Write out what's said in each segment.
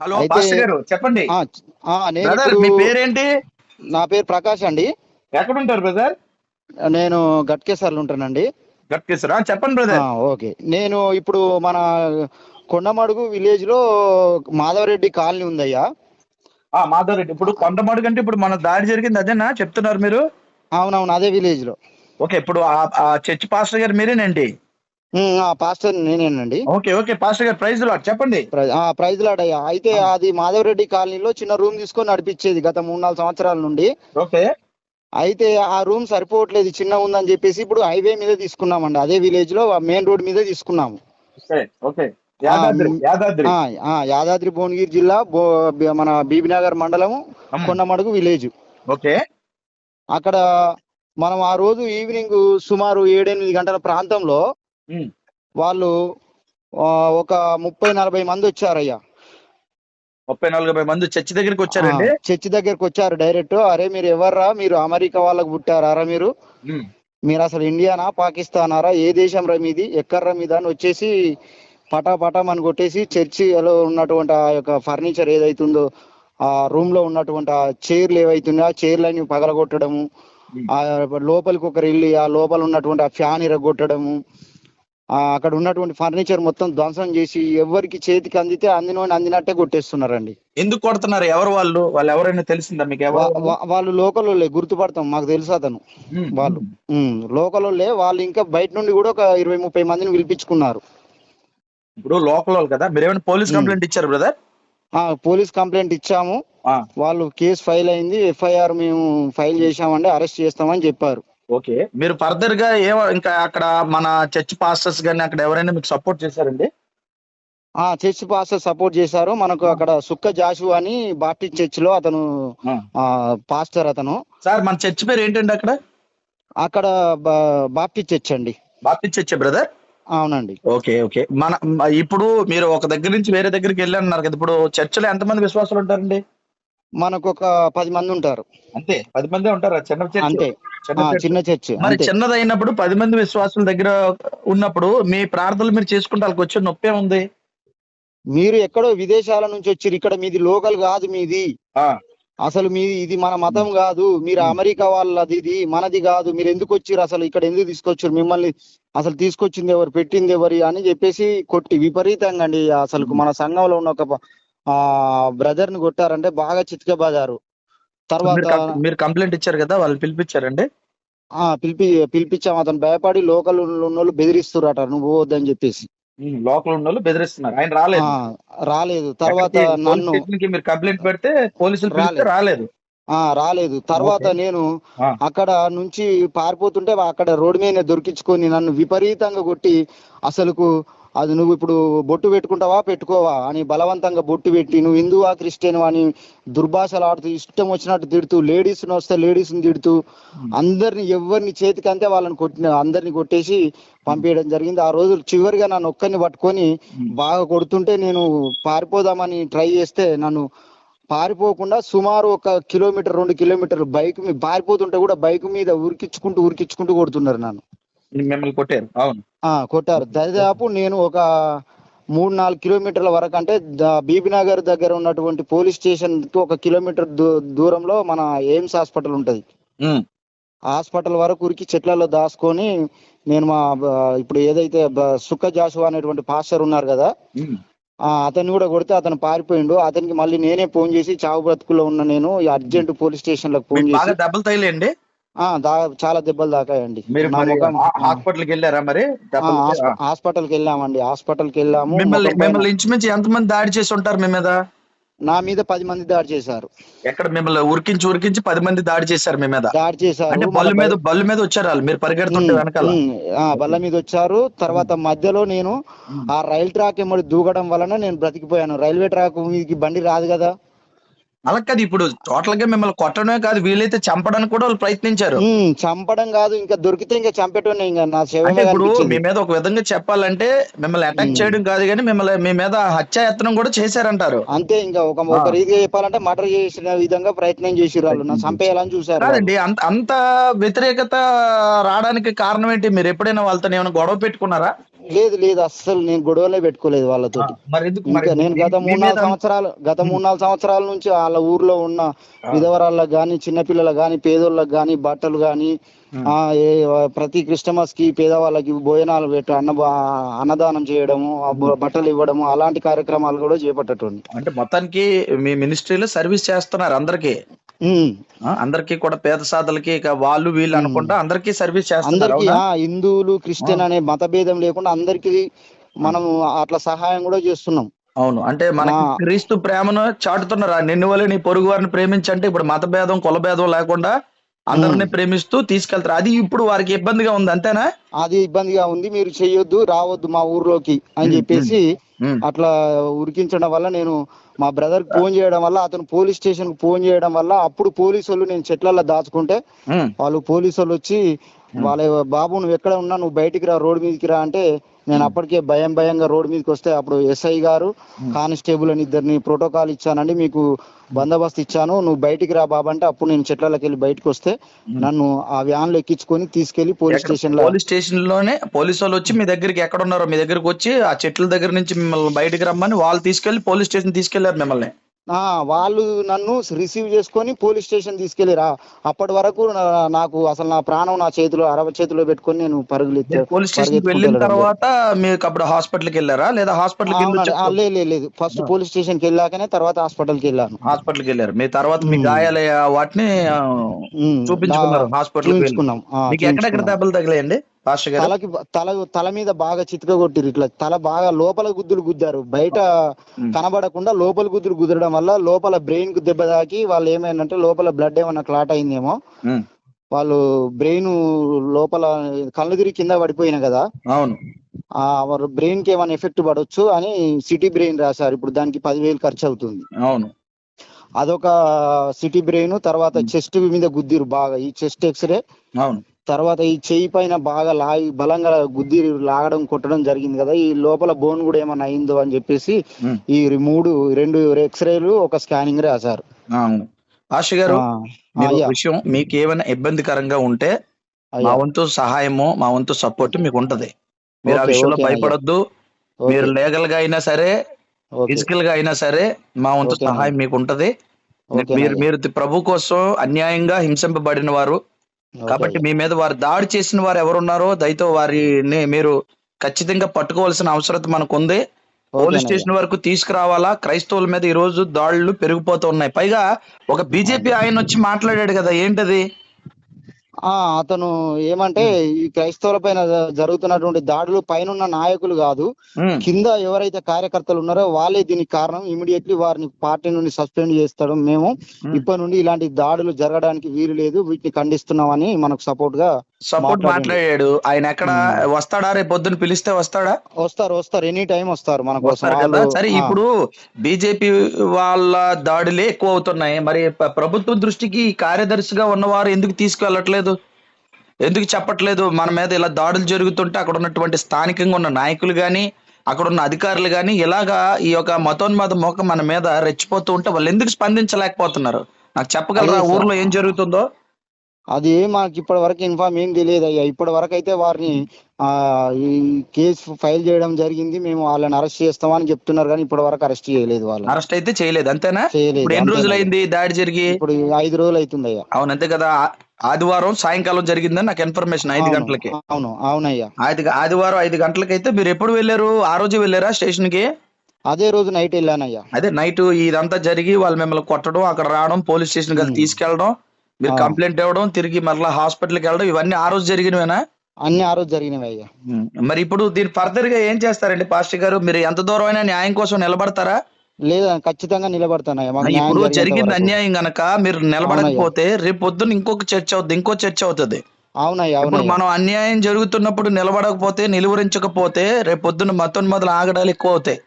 Hello pastor గారు చెప్పండి. Brother మీ పేరేంటి? నా పేరు ప్రకాష్ అండి. ఎక్కడ ఉంటారు బ్రదర్ నేను గట్కేసర్లు ఉంటానండి. గట్కేశ్వరా చెప్పండి బ్రదర్ ఓకే. నేను ఇప్పుడు మన కొండమడుగు విలేజ్లో మాధవరెడ్డి కాలనీ ఉందయ్యా. ఆ మాధవ్ రెడ్డి ఇప్పుడు కొండమాడు కంటే ఇప్పుడు మన దాడి జరిగింది అదేనా? చెప్తున్నారు మీరు? అవునవును అదే విలేజ్లో ఓకే ఇప్పుడు ఆ- చర్చ్ పాస్టర్ గారు మీరేనండి? పాస్టర్ నేనేనండి. ఓకే ఓకే పాస్టర్ గారు ప్రైజ్ లాట్ చెప్పండి. ప్రైజ్ లాడయ్యా అయితే అది మాధవరెడ్డి కాలనీలో చిన్న రూమ్ తీసుకొని నడిపించేది గత మూడు నాలుగు సంవత్సరాల నుండి. ఓకే. అయితే ఆ రూమ్ సరిపోవట్లేదు చిన్న ఉందని చెప్పేసి ఇప్పుడు హైవే మీద తీసుకున్నామండి. అదే విలేజ్లో మెయిన్ రోడ్ మీద తీసుకున్నాము. ఓకే యాదాద్రి భువనగిరి జిల్లా మన బీబీనగర్ మండలం. కొండమడుగు విలేజ్. ఓకే. అక్కడ మనం ఆ రోజు ఈవినింగ్ సుమారు ఏడెనిమిది గంటల ప్రాంతంలో. వాళ్ళు ఒక ముప్పై నలభై మంది వచ్చారయ్యా. ముప్పై నలభై మంది చర్చ్ దగ్గరికి వచ్చారండి? చర్చి దగ్గరకు వచ్చారు డైరెక్ట్. అరే మీరు ఎవర్రా? మీరు అమెరికా వాళ్ళకు పుట్టారా మీరు. మీరు అసలు ఇండియానా పాకిస్తానారా? ఏ దేశం రా మీది? ఎక్కడ్రా మీద? అని వచ్చేసి పటా పటా అని కొట్టేసి చర్చిలో ఉన్నటువంటి ఆ యొక్క ఫర్నిచర్ ఏదైతుందో ఆ రూమ్లో ఉన్నటువంటి ఆ చైర్లు ఏవైతున్నాయో ఆ చైర్లని పగలగొట్టడము ఆ లోపలికి ఒకరు వెళ్ళి ఆ లోపల ఉన్నటువంటి ఆ ఫ్యాన్ ఇరగొట్టడము అక్కడ ఉన్నటువంటి ఫర్నిచర్ మొత్తం ధ్వంసం చేసి ఎవరికి చేతికి అందితే అందినోని అందినట్టే కొట్టేస్తున్నారండి. ఎందుకు కొడుతున్నారు? ఎవరు వాళ్ళు? వాళ్ళు ఎవరైనా తెలిసిందా మీకు వాళ్ళు? లోకల్ వాళ్ళే గుర్తుపడతాం మాకు తెలుసు అతను. వాళ్ళు. లోకల్ వాళ్ళే వాళ్ళు ఇంకా బయట నుండి కూడా ఒక ఇరవై ముప్పై మందిని పిలిపించుకున్నారు. ఇప్పుడు లోకల్ వాళ్ళు కదా? మీరు ఏమైనా పోలీస్. కంప్లైంట్ ఇచ్చారు బ్రదర్? పోలీస్ కంప్లైంట్ ఇచ్చాము. వాళ్ళు కేసు ఫైల్ అయింది ఎఫ్ఐఆర్ మేము ఫైల్ చేశామండి అరెస్ట్ చేస్తామని చెప్పారు. ఓకే. మీరు ఫర్దర్గా ఏ ఇంకా అక్కడ మన చర్చ్ పాస్టర్స్ గానీ అక్కడ ఎవరైనా మీకు సపోర్ట్ చేశారండి? ఆ చర్చ్ పాస్టర్ సపోర్ట్ చేశారు. మనకు అక్కడ సుక్క జాషు అని బాప్టిస్ట్ చర్చ్లో అతను పాస్టర్ అతను. సార్ మన చర్చ్ పేరు ఏంటండి అక్కడ? అక్కడ బాప్టిస్ట్ చర్చ్ అండి. బాప్టిస్ట్ చర్చ్ బ్రదర్ అవునండి. Okay okay. మన ఇప్పుడు మీరు ఒక దగ్గర నుంచి వేరే దగ్గరికి వెళ్ళి అన్నారు కదా ఇప్పుడు చర్చిలో ఎంతమంది విశ్వాసులు ఉంటారండి? మనకు ఒక పది మంది ఉంటారు. అంతే పది మంది ఉంటారా? చిన్న చర్చ్. అంతే. చిన్న చర్చ్. మరి అయినప్పుడు పది మంది విశ్వాసుల దగ్గర ఉన్నప్పుడు మీ ప్రార్థనలు మీరు చేసుకుంటే వాళ్ళకి వచ్చే నొప్పే ఉంది మీరు ఎక్కడో విదేశాల నుంచి వచ్చారు. ఇక్కడ మీది లోకల్ కాదు మీది. అసలు మీది ఇది మన మతం కాదు. మీరు అమెరికా వాళ్ళది ఇది మనది కాదు. మీరు ఎందుకు వచ్చారు? అసలు ఇక్కడ ఎందుకు తీసుకొచ్చారు? మిమ్మల్ని అసలు తీసుకొచ్చింది ఎవరు? పెట్టింది ఎవరు? అని చెప్పేసి కొట్టి విపరీతంగా అండి. అసలు మన సంఘంలో ఉన్న ఒక ఆ బ్రదర్ని కొట్టారంటే బాగా చితకబాదారు తర్వాత మీరు కంప్లైంట్ ఇచ్చారు కదా వాళ్ళు పిలిపించారండి? ఆ పిలిపి పిలిపించాం అతను భయపడి లోకల్ ఉన్న వాళ్ళు బెదిరిస్తురట నువ్వు పోవద్దని చెప్పేసి. లోకల్ ఉన్న వాళ్ళు బెదిరిస్తున్నారు. ఆయన రాలేదు. రాలేదు. తర్వాత నన్ను మీరు కంప్లైంట్ పెడితే పోలీసులు రాలేదు. రాలేదు. ఆ రాలేదు. తర్వాత. నేను. అక్కడ నుంచి పారిపోతుంటే అక్కడ రోడ్డు మీద దొరికించుకొని నన్ను విపరీతంగా కొట్టి అసలుకు అది నువ్వు ఇప్పుడు బొట్టు పెట్టుకుంటావా పెట్టుకోవా? అని బలవంతంగా బొట్టు పెట్టి నువ్వు హిందువా క్రిస్టియన్ అని దుర్భాషలు ఆడుతూ ఇష్టం వచ్చినట్టు తిడుతూ లేడీస్ వస్తే లేడీస్ని తిడుతూ అందరిని ఎవరిని చేతికి అంతే వాళ్ళని కొట్టిన అందరిని కొట్టేసి పంపించడం జరిగింది. ఆ రోజు చివరిగా నన్ను ఒక్కరిని పట్టుకొని బాగా కొడుతుంటే నేను పారిపోదామని ట్రై చేస్తే నన్ను పారిపోకుండా సుమారు ఒక కిలోమీటర్ రెండు కిలోమీటర్లు బైక్ మీద పారిపోతుంటే కూడా బైక్ మీద ఉరికించుకుంటూ ఉరికించుకుంటూ కొడుతున్నారు నన్ను. మిమ్మల్ని కొట్టారు. అవును. కొట్టారు. దాదాపు నేను ఒక మూడు నాలుగు కిలోమీటర్ల వరకు అంటే బీబీనగర్ దగ్గర ఉన్నటువంటి పోలీస్ స్టేషన్కి ఒక కిలోమీటర్ దూరంలో మన ఎయిమ్స్ హాస్పిటల్ ఉంటది. హాస్పిటల్ వరకు ఉరికి చెట్లలో దాచుకొని నేను మా ఇప్పుడు ఏదైతే సుక్క జాషువా అనేటువంటి పాస్టర్ ఉన్నారు కదా అతన్ని కూడా కొడితే అతను పారిపోయిండు. అతనికి మళ్ళీ నేనే ఫోన్ చేసి చావు బ్రతుకులో ఉన్న నేను అర్జెంట్ పోలీస్ స్టేషన్లకు ఫోన్ చేసి దెబ్బలు తగిలేండి చాలా దెబ్బలు దాకాయండి మీరు హాస్పిటల్కి వెళ్ళారా మరి? దెబ్బలు ఆ. హాస్పిటల్కి వెళ్ళామండి. హాస్పిటల్కి వెళ్ళాము. మిమ్మల్ని మిమ్మల్ని ఇంచుమించు ఎంతమంది దాడి చేసి ఉంటారు మీ మీద? నా మీద పది మంది దాడి చేశారు. ఎక్కడ మిమ్మల్ని ఉరికించి ఉరికించి పది మంది దాడి చేశారు మీ మీద? దాడి చేశారు. అంటే బల్లు మీద బల్లు మీద వచ్చారు వాళ్ళు. మీరు పరిగెడుతుంటే వెనకాల. బల్ల మీద వచ్చారు. తర్వాత మధ్యలో నేను ఆ రైల్ ట్రాక్ ఎమ్మడి దూకడం వలన నేను బ్రతికిపోయాను. రైల్వే ట్రాక్ మీదకి బండి రాదు కదా. అలా కాదు ఇప్పుడు టోటల్గా మిమ్మల్ని కొట్టడమే కాదు వీలైతే చంపడానికి కూడా వాళ్ళు ప్రయత్నించారు. చంపడం కాదు ఇంకా దొరికితే ఇంకా చంపేటోనే ఇంకా నా అంటే ఇప్పుడు మీ మీద ఒక విధంగా చెప్పాలంటే మిమ్మల్ని అటాక్. చేయడం కాదు కానీ మిమ్మల్ని మీ మీద హత్యాయత్నం కూడా చేశారంటారు. అంతే ఇంకా ఒక ఒక. రీతిగా చెప్పాలంటే మర్డర్ చేసిన విధంగా ప్రయత్నం చేసిర్రు వాళ్ళు. నా చంపేయాలని చూసారు. కాదండి అంత అంత వ్యతిరేకత రావడానికి కారణం ఏంటి? మీరు ఎప్పుడైనా వాళ్ళతో ఏమైనా గొడవ పెట్టుకున్నారా? లేదు లేదు అస్సలు నేను గొడవలే పెట్టుకోలేదు వాళ్ళతో ఇంకా నేను గత మూడు నాలుగు సంవత్సరాలు గత మూడు నాలుగు సంవత్సరాల నుంచి వాళ్ళ ఊర్లో ఉన్న విధవరాళ్ళకి గాని చిన్నపిల్లలకు గాని పేదోళ్ళకి గాని బట్టలు గాని ఆ ఏ ప్రతి క్రిస్టమస్కి పేదవాళ్ళకి భోజనాలు పెట్టు అన్న అన్నదానం చేయడము బట్టలు ఇవ్వడము అలాంటి కార్యక్రమాలు కూడా చేపట్టేటోని అంటే మొత్తానికి మీ మినిస్ట్రీలో సర్వీస్ చేస్తున్నారు అందరికి. అందరికి కూడా పేద సాధలకి ఇక వాళ్ళు వీళ్ళు అనుకుంటా అందరికి సర్వీస్? ఆ హిందువులు క్రిస్టియన్ అనే మత భేదం లేకుండా అందరికి మనం అట్లా సహాయం కూడా చేస్తున్నాం అవును అంటే మనకి ఆ. క్రీస్తు ప్రేమను చాటుతున్నారు నిన్ను వల్ల నీ పొరుగు వారిని ప్రేమించంటే ఇప్పుడు మత భేదం కుల భేదం లేకుండా అందరిని ప్రేమిస్తూ తీసుకెళ్తారు అది ఇప్పుడు వారికి ఇబ్బందిగా ఉంది అంతేనా అది ఇబ్బందిగా ఉంది మీరు చెయ్యొద్దు రావద్దు మా ఊర్లోకి అని చెప్పేసి. అట్లా ఉరికించడం వల్ల నేను మా బ్రదర్ ఫోన్ చేయడం వల్ల అతను పోలీస్ స్టేషన్కు ఫోన్ చేయడం వల్ల అప్పుడు పోలీసు వాళ్ళు నేను చెట్లలో దాచుకుంటే. వాళ్ళు పోలీసు వాళ్ళు వచ్చి వాళ్ళ బాబు నువ్వు ఎక్కడ ఉన్నా నువ్వు బయటికి రా రోడ్డు మీదకి రా అంటే నేను అప్పటికే భయం భయంగా రోడ్డు మీదకి వస్తే అప్పుడు ఎస్ఐ గారు కానిస్టేబుల్ అని ఇద్దరిని ప్రోటోకాల్ ఇచ్చానండి మీకు బందోబస్తు ఇచ్చాను. నువ్వు బయటికి రా బాబు అంటే అప్పుడు నేను చెట్లలోకి వెళ్ళి బయటకు వస్తే నన్ను ఆ వ్యాన్లో ఎక్కించుకొని తీసుకెళ్ళి పోలీస్ స్టేషన్లో పోలీస్ స్టేషన్లోనే పోలీసు వాళ్ళు వచ్చి మీ దగ్గరికి ఎక్కడ ఉన్నారో మీ దగ్గరికి వచ్చి ఆ చెట్ల దగ్గర నుంచి మిమ్మల్ని బయటికి రమ్మని వాళ్ళు తీసుకెళ్ళి పోలీస్ స్టేషన్ తీసుకెళ్ళారు మిమ్మల్ని. వాళ్ళు నన్ను రిసీవ్ చేసుకొని పోలీస్ స్టేషన్ తీసుకెళ్ళిరా అప్పటి వరకు నాకు అసలు నా ప్రాణం నా చేతిలో అరవ చేతిలో పెట్టుకొని నేను పరుగులు పోలీస్ స్టేషన్ వెళ్ళిన తర్వాత మీకు అప్పుడు హాస్పిటల్కి వెళ్ళారా? లేదా హాస్పిటల్కి వెళ్ళి లేదు ఫస్ట్ పోలీస్ స్టేషన్కి వెళ్ళాకనే తర్వాత హాస్పిటల్కి వెళ్ళాను. హాస్పిటల్కి వెళ్ళారు. మీ తర్వాత మీ గాయాలయ్య వాటిని చూపించుకున్నారు హాస్పిటల్ ఎక్కడెక్కడ. దెబ్బలు తగిలాయండి? తలకి తల తల మీద బాగా చితక కొట్టిరు ఇట్లా. తల బాగా లోపల గుద్దులు గుద్దారు. బయట కనబడకుండా లోపల గుద్దులు గుద్దడం వల్ల లోపల బ్రెయిన్కు దెబ్బ తాకి వాళ్ళు ఏమైందంటే లోపల బ్లడ్ ఏమన్నా క్లాట్ అయిందేమో. వాళ్ళు బ్రెయిన్ లోపల కళ్ళు తిరిగి కింద పడిపోయిన కదా. అవును. ఆ బ్రెయిన్కి ఏమైనా ఎఫెక్ట్ పడవచ్చు అని సిటీ బ్రెయిన్ రాశారు. ఇప్పుడు దానికి పదివేలు ఖర్చు అవుతుంది. అవును. అదొక సిటీ బ్రెయిన్ తర్వాత చెస్ట్ మీద గుద్దిరు బాగా. ఈ చెస్ట్ ఎక్స్రే అవును. తర్వాత ఈ చెయ్యి పైన బాగా లాగి బలంగా గుద్ది లాగడం కొట్టడం జరిగింది కదా. ఈ లోపల బోన్ కూడా ఏమైనా అయిందో అని చెప్పేసి ఈ మూడు రెండు ఎక్స్రేలు ఒక స్కానింగ్ రాశారు. పాస్టర్ గారు విషయం మీకు ఏమైనా ఇబ్బందికరంగా ఉంటే మా వంతు సహాయము మా వంతు సపోర్ట్ మీకు ఉంటది. మీరు ఆ విషయంలో. భయపడొద్దు. మీరు లీగల్గా అయినా సరే ఫిజికల్గా అయినా సరే మా వంతు సహాయం మీకు ఉంటది. మీరు. మీరు ప్రభు కోసం అన్యాయంగా హింసింపబడిన వారు కాబట్టి. మీ మీద వారు దాడి చేసిన వారు ఎవరున్నారో దయతో వారిని మీరు ఖచ్చితంగా పట్టుకోవాల్సిన అవసరం మనకు ఉంది పోలీస్. స్టేషన్ వరకు తీసుకురావాలా క్రైస్తవుల మీద ఈ రోజు దాడులు పెరిగిపోతూ ఉన్నాయి పైగా ఒక బీజేపీ ఆయన వచ్చి మాట్లాడాడు కదా ఏంటది అతను ఏమంటే ఈ క్రైస్తవుల పైన జరుగుతున్నటువంటి దాడులు పైన నాయకులు కాదు. కింద ఎవరైతే కార్యకర్తలు ఉన్నారో వాళ్ళే దీనికి కారణం. ఇమీడియట్లీ వారిని పార్టీ నుండి సస్పెండ్ చేస్తాడు. మేము ఇప్పటి నుండి ఇలాంటి దాడులు జరగడానికి వీలు లేదు. వీటిని ఖండిస్తున్నామని మనకు సపోర్ట్గా సపోర్ట్ మాట్లాడండి. ఆయన ఎక్కడ వస్తాడా? రేపు పొద్దున్న పిలిస్తే వస్తాడా? వస్తారు వస్తారు. ఎనీ టైం వస్తారు మన కోసం. వస్తారు కదా. వాళ్ళు- సరే ఇప్పుడు బీజేపీ వాళ్ళ దాడులే ఎక్కువ అవుతున్నాయి మరి ప్రభుత్వం దృష్టికి కార్యదర్శిగా ఉన్నవారు ఎందుకు తీసుకువెళ్ళట్లేదు ఎందుకు చెప్పట్లేదు? మన మీద ఇలా దాడులు జరుగుతుంటే అక్కడ ఉన్నటువంటి స్థానికంగా ఉన్న నాయకులు గాని అక్కడ ఉన్న అధికారులు గాని ఇలాగా ఈ యొక్క మతోన్మాద మోక మన మీద రెచ్చిపోతూ ఉంటే వాళ్ళు ఎందుకు స్పందించలేకపోతున్నారు? నాకు చెప్పగలరా. ఊర్లో ఏం జరుగుతుందో? అది మాకు ఇప్పటి వరకు ఇన్ఫార్మ్ ఏం తెలియదు అయ్యా. ఇప్పటి వరకు అయితే వారిని ఈ కేసు ఫైల్ చేయడం జరిగింది. మేము వాళ్ళని అరెస్ట్ చేస్తామని చెప్తున్నారు కానీ ఇప్పటి వరకు అరెస్ట్ చేయలేదు వాళ్ళని అరెస్ట్ అయితే చేయలేదు అంతేనా? చేయలేదు, ఎన్ని అంతేనా. రోజులైంది దాడి జరిగి? ఇప్పుడు ఐదు రోజులు అవుతుంది అయ్యా. అవును అంతే కదా. ఆదివారం సాయంకాలం జరిగిందని నాకు ఇన్ఫర్మేషన్ ఐదు గంటలకి. అవును అవునయ్యా. ఐదు ఆదివారం ఐదు గంటలకైతే మీరు ఎప్పుడు వెళ్ళారు? ఆ రోజు వెళ్ళారా స్టేషన్కి అదే రోజు నైట్ వెళ్ళానయ్యా. అదే నైట్ ఇదంతా జరిగి వాళ్ళు మిమ్మల్ని కొట్టడం అక్కడ రావడం పోలీస్ స్టేషన్కి తీసుకెళ్ళడం మీరు. కంప్లైంట్ ఇవ్వడం తిరిగి మరలా హాస్పిటల్కి వెళ్ళడం ఇవన్నీ ఆ రోజు జరిగినవేనా? అన్ని ఆ రోజు జరిగినవి అయ్యా. మరి ఇప్పుడు దీని ఫర్దర్గా ఏం చేస్తారండి పాస్టర్ గారు? మీరు ఎంత దూరం అయినా న్యాయం కోసం నిలబడతారా? లేదా ఖచ్చితంగా ఇప్పుడు జరిగేంత జరిగింది. అన్యాయం గనక మీరు నిలబడకపోతే రేపు పొద్దున్న ఇంకొక చర్చ అవుతుంది ఇంకో చర్చ అవుతుంది. అవునయ్యా ఇప్పుడు మనం అన్యాయం జరుగుతున్నప్పుడు నిలబడకపోతే నిలువరించకపోతే రేపు పొద్దున్న మతోన్మదులు ఆగడాలు ఎక్కువ అవుతాయి.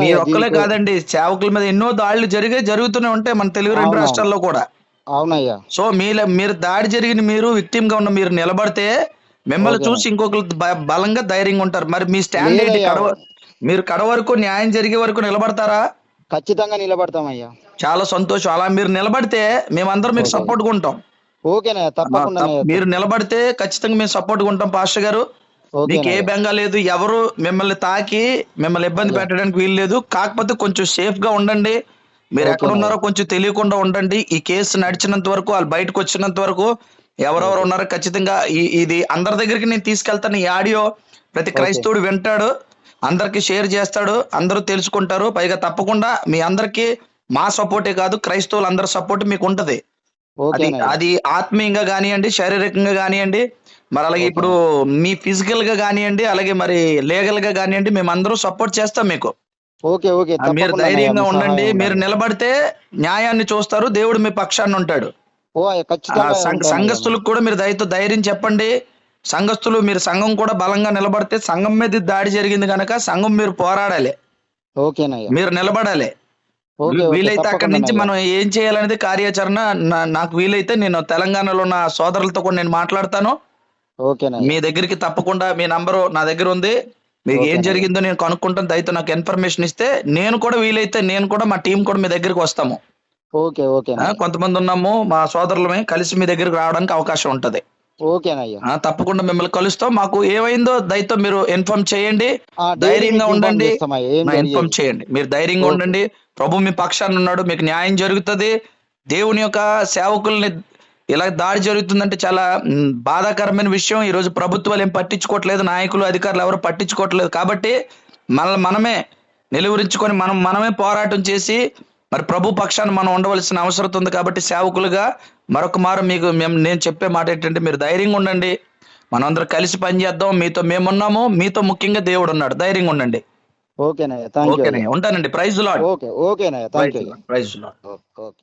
మీరు ఒక్కలే కాదండి సేవకుల మీద ఎన్నో దాడులు జరిగే జరుగుతూనే ఉంటాయి మన తెలుగు రెండు. రాష్ట్రాల్లో కూడా. అవునయ్యా. సో మీల మీరు దాడి జరిగిన మీరు విక్టిమ్గా ఉన్న మీరు నిలబడితే మిమ్మల్ని. చూసి ఇంకొకరు బలంగా ధైర్యంగా ఉంటారు. మరి మీ స్టాండ్ ఏంటి. కడవ మీరు కడ వరకు న్యాయం జరిగే వరకు నిలబడతారా? ఖచ్చితంగా నిలబడతామయ్యా. చాలా సంతోషం. అలా మీరు నిలబడితే మేమందరం మీకు. సపోర్ట్ ఉంటాం. ఓకేనయ్యా తప్పకుండా తప్ప- మీరు నిలబడితే ఖచ్చితంగా మేము సపోర్ట్ ఉంటాం పాస్టర్ గారు. మీకు ఏ బెంగ లేదు ఎవరు మిమ్మల్ని తాకి మిమ్మల్ని ఇబ్బంది. పెట్టడానికి వీలు లేదు. కాకపోతే కొంచెం సేఫ్గా ఉండండి. మీరు ఎక్కడ ఉన్నారో కొంచెం తెలియకుండా ఉండండి. ఈ కేసు నడిచినంత వరకు వాళ్ళు బయటకు వచ్చినంత వరకు ఎవరెవరు ఉన్నారో ఖచ్చితంగా ఇది అందరి దగ్గరికి నేను తీసుకెళ్తాను. ఈ ఆడియో ప్రతి క్రైస్తవుడు వింటాడు. అందరికి షేర్ చేస్తాడు. అందరూ తెలుసుకుంటారు. పైగా తప్పకుండా మీ అందరికి మా సపోర్టే కాదు క్రైస్తవులు అందరి సపోర్ట్ మీకు ఉంటది. అది అది ఆత్మీయంగా కానివ్వండి శారీరకంగా కానివ్వండి మరి అలాగే. ఇప్పుడు మీ ఫిజికల్గా కానివ్వండి అలాగే మరి లీగల్గా కానివ్వండి మేము అందరూ సపోర్ట్ చేస్తాం మీకు. ఓకే ఓకే మీరు ధైర్యంగా ఉండండి. మీరు. నిలబడితే న్యాయాన్ని చూస్తారు. దేవుడు మీ పక్షాన్ని ఉంటాడు. సంఘస్థులకు కూడా మీరు దయతో ధైర్యం చెప్పండి. సంఘస్థులు మీరు సంఘం కూడా బలంగా నిలబడితే సంఘం మీద దాడి జరిగింది కనుక సంఘం మీరు పోరాడాలి. మీరు నిలబడాలి. వీలైతే అక్కడి నుంచి. మనం ఏం చేయాలనేది కార్యాచరణ నాకు వీలైతే నేను తెలంగాణలో ఉన్న సోదరులతో కూడా నేను మాట్లాడతాను. మీ దగ్గరికి తప్పకుండా మీ నంబరు నా దగ్గర ఉంది. మీకు ఏం. జరిగిందో నేను కనుక్కుంటాను. దయతో నాకు ఇన్ఫర్మేషన్ ఇస్తే నేను కూడా వీలైతే నేను కూడా మా టీం కూడా మీ దగ్గరికి వస్తాము. ఓకే ఓకేనయ్యా కొంతమంది ఉన్నాము మా సోదరులమే కలిసి మీ దగ్గరికి రావడానికి అవకాశం ఉంటది. ఓకేనయ్యా తప్పకుండా మిమ్మల్ని కలుస్తాం. మాకు ఏమైందో దయతో మీరు ఇన్ఫార్మ్ చేయండి. ధైర్యంగా ఉండండి. ఇన్ఫార్మ్. చేయండి. మీరు ధైర్యంగా ఓకే. ఉండండి. ప్రభు మీ పక్షాన ఉన్నాడు. మీకు న్యాయం జరుగుతుంది. దేవుని యొక్క సేవకుల్ని ఇలా దాడి జరుగుతుందంటే చాలా బాధాకరమైన విషయం. ఈ రోజు ప్రభుత్వాలు ఏం పట్టించుకోవట్లేదు. నాయకులు అధికారులు ఎవరు పట్టించుకోవట్లేదు. కాబట్టి మనల్ని మనమే నిలువరించుకొని మనం మనమే పోరాటం చేసి మరి ప్రభు పక్షాన మనం ఉండవలసిన అవసరం ఉంది కాబట్టి సేవకులుగా మరొక మారు మీకు మేము నేను చెప్పే మాట ఏంటంటే మీరు ధైర్యంగా ఉండండి. మనందరం కలిసి పనిచేద్దాం. మీతో మేమున్నాము. మీతో ముఖ్యంగా దేవుడు ఉన్నాడు. ధైర్యంగా ఉండండి. ఓకేనయ్యా ఉంటానండి. ప్రైజ్ లాడ్ ఓకే ఓకేనయ్యా ప్రైజ్ లాడ్ ఓకే.